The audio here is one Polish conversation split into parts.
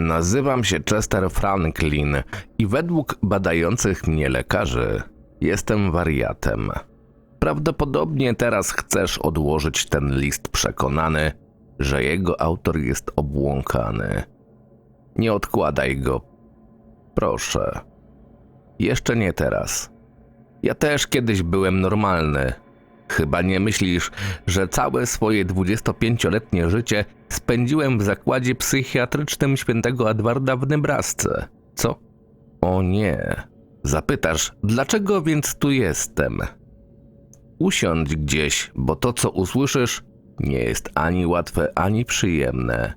Nazywam się Chester Franklin i według badających mnie lekarzy jestem wariatem. Prawdopodobnie teraz chcesz odłożyć ten list przekonany, że jego autor jest obłąkany. Nie odkładaj go. Proszę. Jeszcze nie teraz. Ja też kiedyś byłem normalny. Chyba nie myślisz, że całe swoje 25-letnie życie spędziłem w zakładzie psychiatrycznym świętego Edwarda w Nebrasce, co? O nie. Zapytasz, dlaczego więc tu jestem? Usiądź gdzieś, bo to, co usłyszysz, nie jest ani łatwe, ani przyjemne.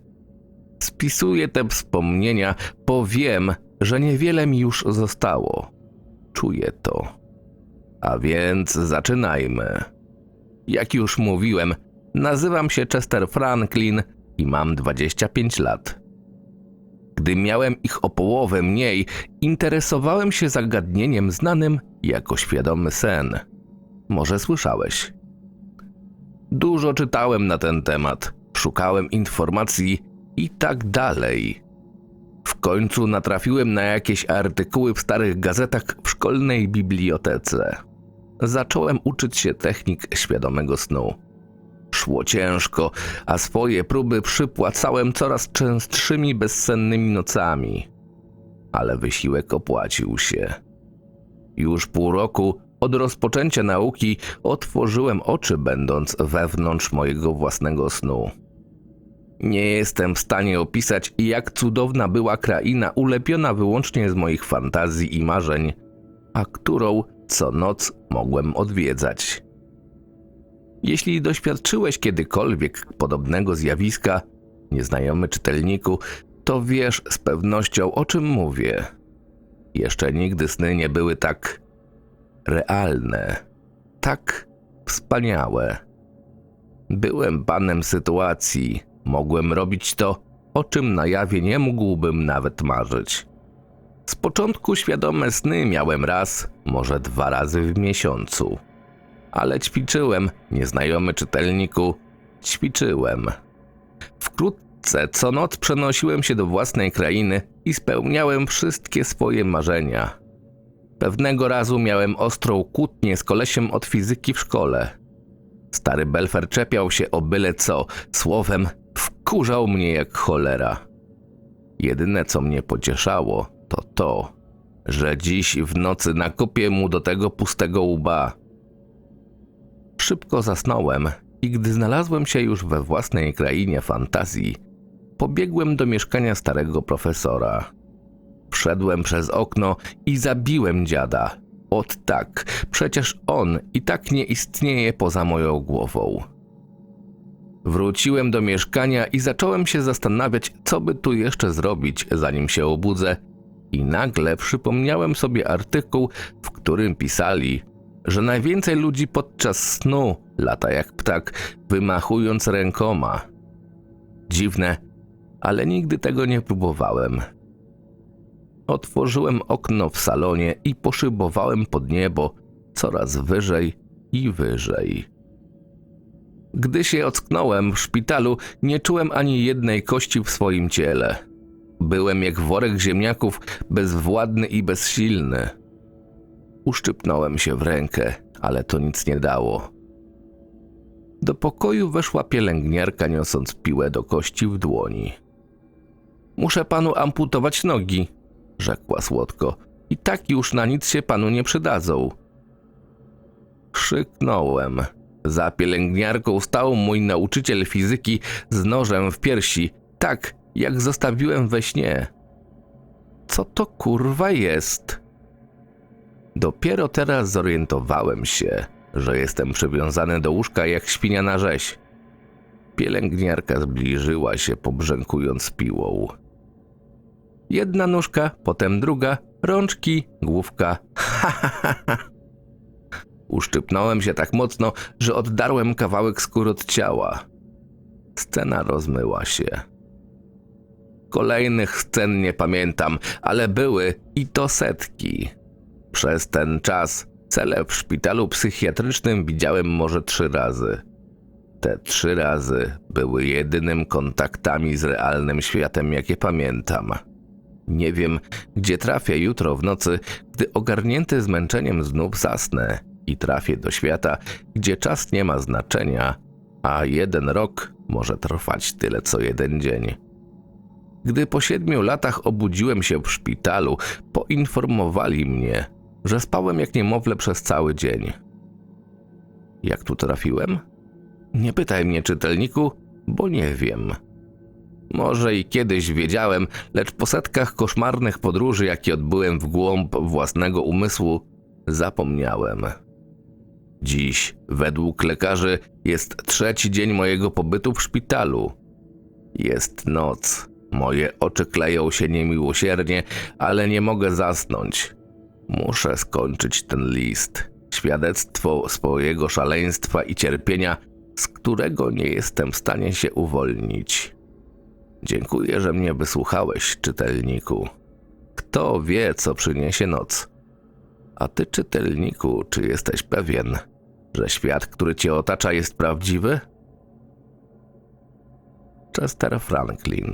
Spisuję te wspomnienia, bo wiem, że niewiele mi już zostało. Czuję to. A więc zaczynajmy. Jak już mówiłem, nazywam się Chester Franklin i mam 25 lat. Gdy miałem ich o połowę mniej, interesowałem się zagadnieniem znanym jako świadomy sen. Może słyszałeś? Dużo czytałem na ten temat, szukałem informacji i tak dalej. W końcu natrafiłem na jakieś artykuły w starych gazetach w szkolnej bibliotece. Zacząłem uczyć się technik świadomego snu. Szło ciężko, a swoje próby przypłacałem coraz częstszymi bezsennymi nocami. Ale wysiłek opłacił się. Już pół roku od rozpoczęcia nauki otworzyłem oczy, będąc wewnątrz mojego własnego snu. Nie jestem w stanie opisać, jak cudowna była kraina ulepiona wyłącznie z moich fantazji i marzeń, a którą co noc mogłem odwiedzać. Jeśli doświadczyłeś kiedykolwiek podobnego zjawiska, nieznajomy czytelniku, to wiesz z pewnością o czym mówię. Jeszcze nigdy sny nie były tak realne, tak wspaniałe. Byłem panem sytuacji, mogłem robić to, o czym na jawie nie mógłbym nawet marzyć. Z początku świadome sny miałem raz, może dwa razy w miesiącu. Ale ćwiczyłem, nieznajomy czytelniku, ćwiczyłem. Wkrótce co noc przenosiłem się do własnej krainy i spełniałem wszystkie swoje marzenia. Pewnego razu miałem ostrą kłótnię z kolesiem od fizyki w szkole. Stary Belfer czepiał się o byle co, słowem wkurzał mnie jak cholera. Jedyne co mnie pocieszało, to to, że dziś w nocy nakopię mu do tego pustego łba. Szybko zasnąłem i gdy znalazłem się już we własnej krainie fantazji, pobiegłem do mieszkania starego profesora. Wszedłem przez okno i zabiłem dziada. Ot tak, przecież on i tak nie istnieje poza moją głową. Wróciłem do mieszkania i zacząłem się zastanawiać, co by tu jeszcze zrobić, zanim się obudzę. I nagle przypomniałem sobie artykuł, w którym pisali, że najwięcej ludzi podczas snu lata jak ptak, wymachując rękoma. Dziwne, ale nigdy tego nie próbowałem. Otworzyłem okno w salonie i poszybowałem pod niebo coraz wyżej i wyżej. Gdy się ocknąłem w szpitalu, nie czułem ani jednej kości w swoim ciele. Byłem jak worek ziemniaków, bezwładny i bezsilny. Uszczypnąłem się w rękę, ale to nic nie dało. Do pokoju weszła pielęgniarka, niosąc piłę do kości w dłoni. Muszę panu amputować nogi, rzekła słodko. I tak już na nic się panu nie przydadzą. Krzyknąłem. Za pielęgniarką stał mój nauczyciel fizyki z nożem w piersi, tak jak zostawiłem we śnie. Co to kurwa jest? Dopiero teraz zorientowałem się, że jestem przywiązany do łóżka jak świnia na rzeź. Pielęgniarka zbliżyła się, pobrzękując piłą. Jedna nóżka, potem druga, rączki, główka. Ha, ha, ha, ha. Uszczypnąłem się tak mocno, że oddarłem kawałek skóry od ciała. Scena rozmyła się. Kolejnych scen nie pamiętam, ale były i to setki. Przez ten czas cele w szpitalu psychiatrycznym widziałem może trzy razy. Te trzy razy były jedynym kontaktami z realnym światem, jakie pamiętam. Nie wiem, gdzie trafię jutro w nocy, gdy ogarnięty zmęczeniem znów zasnę i trafię do świata, gdzie czas nie ma znaczenia, a jeden rok może trwać tyle co jeden dzień. Gdy po siedmiu latach obudziłem się w szpitalu, poinformowali mnie, że spałem jak niemowlę przez cały dzień. Jak tu trafiłem? Nie pytaj mnie, czytelniku, bo nie wiem. Może i kiedyś wiedziałem, lecz po setkach koszmarnych podróży, jakie odbyłem w głąb własnego umysłu, zapomniałem. Dziś, według lekarzy, jest trzeci dzień mojego pobytu w szpitalu. Jest noc. Moje oczy kleją się niemiłosiernie, ale nie mogę zasnąć. Muszę skończyć ten list. Świadectwo swojego szaleństwa i cierpienia, z którego nie jestem w stanie się uwolnić. Dziękuję, że mnie wysłuchałeś, czytelniku. Kto wie, co przyniesie noc? A ty, czytelniku, czy jesteś pewien, że świat, który cię otacza, jest prawdziwy? Chester Franklin.